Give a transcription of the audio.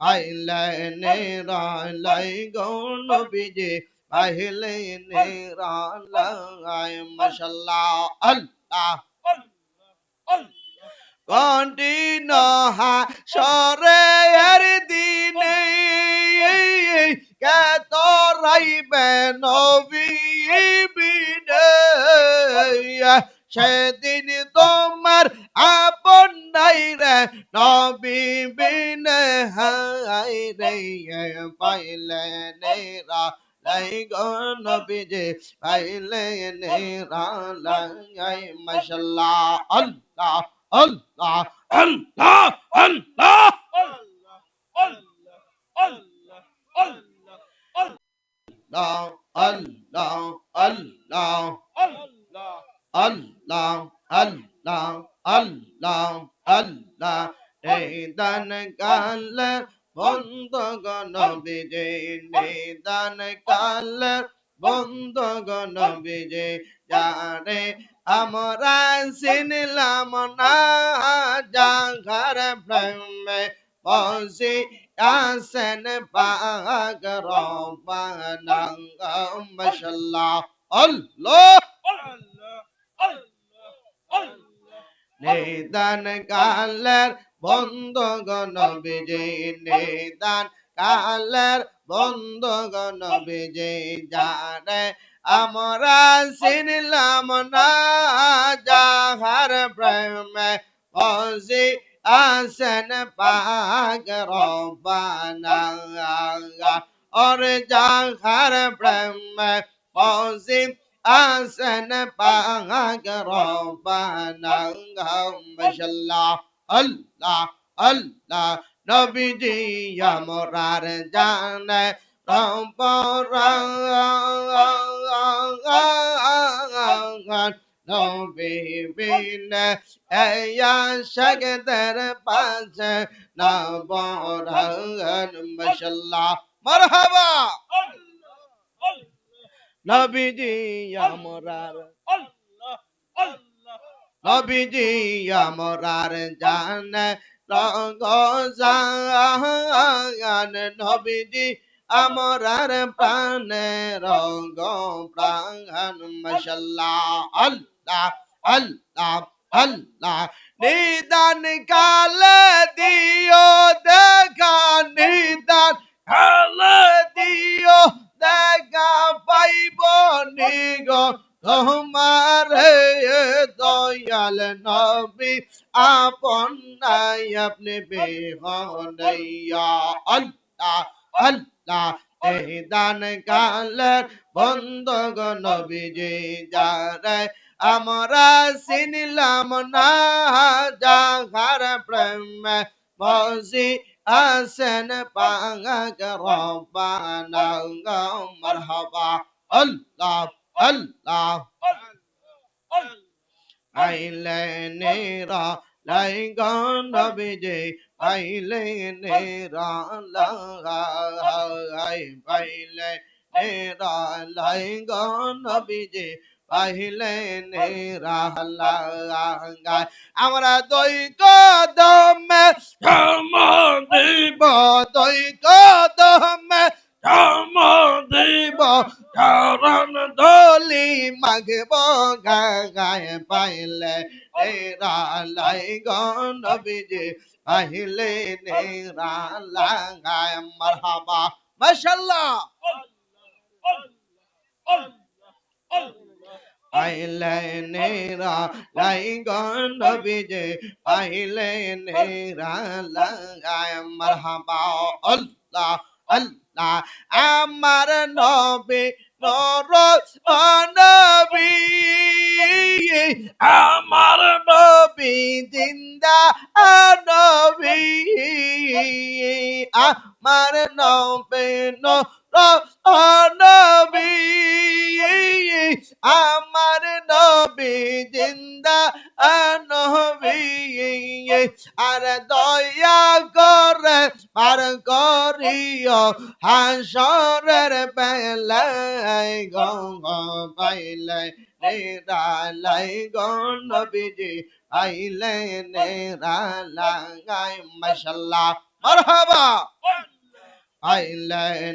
আইলাইনে রালাই গৌন বিজে আইলাইনে রালাই মাশাল্লাহ, আল্লাহ। কন্টিন হা সরে এর দিনে কত রাইবে নবী বিদে সেদিন হাবিবিন হাই রে পাইলে নেরা লাই গো নবীজি পাইলে নেরা লাই মাশাল্লাহ আল্লাহ আল্লাহ আল্লাহ আল্লাহ Allah, Allah, Allah, Allah, Allah, Allah, Allah, Allah. নিদান কাল বন্ধ গণ বিজে নিদান কাল বন্ধ গণ বিজে যারে আমরা চিনলাম না যা ঘর ব্রহ্মে পৌঁছে আসেন পাগ রবানাঙ্গ মাশাল্লাহ আল্লাহ আল্লাহ আল্লাহ আল্লাহ নিদান কালের বন্ধ গণ বিজয় নিদান কালের বন্ধ গণ বিজয় জানে আমরা চিনলাম না যাহার প্রেমে বসে আসেন পাগ রবানা और जाहर ब्रह्म पौसिम أحسن باغ ربنا. ما شاء الله. الله الله نبي আমরার يا নবীবিনে এয়া সগদের পাশে নবরঙ্গন الله. মরহাবা নবীজি আমরার নবীজি আমরার জান রঙ্গ জান নবীজি আমরার প্রাণ রঙ্গ প্রাণ মশাল্লাহ আল্লাহ আল্লাহ আল্লাহ নিদান কাল দিও দেখা নিদান নিগ, তোমার দয়াল নবী, আপন নাই আপনি বেহনইয়া। আল্লাহ আল্লাহ, এই দান কালের বন্ধ নবীজি যারে, আমরা চিনিলাম না যাহার প্রেমে বসি আসেন পাঙ্গ রব্বানা মারহাবা। আল্লাহ আল্লাহ আইলে নেরা লাই গন বিজে আইলে নেরা লাই পাইলে নেরা লাই গন বিজে পাইলে নেরা লাই আমরা দই কদমে ধর্ম দিব দই কদমে ধর্ম দিব দলি মাগব গায় পাইলে, নেরা লাই গন বিজে পাইলে নেরা লাই মারহাবা। মাশাআল্লাহ। পাইলে নেরা লাই গন বিজে পাইলে নেরা লাই মারহাবা। আল্লাহ আল্লাহ, আমার নবী নর আমার নবী জিন্দা নবী আমার নবী নর আমার নবী জিন্দা নবী আর দয়া পার করিও হাসরের বেলায় গঙ্গ পাইলে নেরালাই গণ বিজি আইলে নেরালাই মাশাল্লাহ মারহাবা আইলেন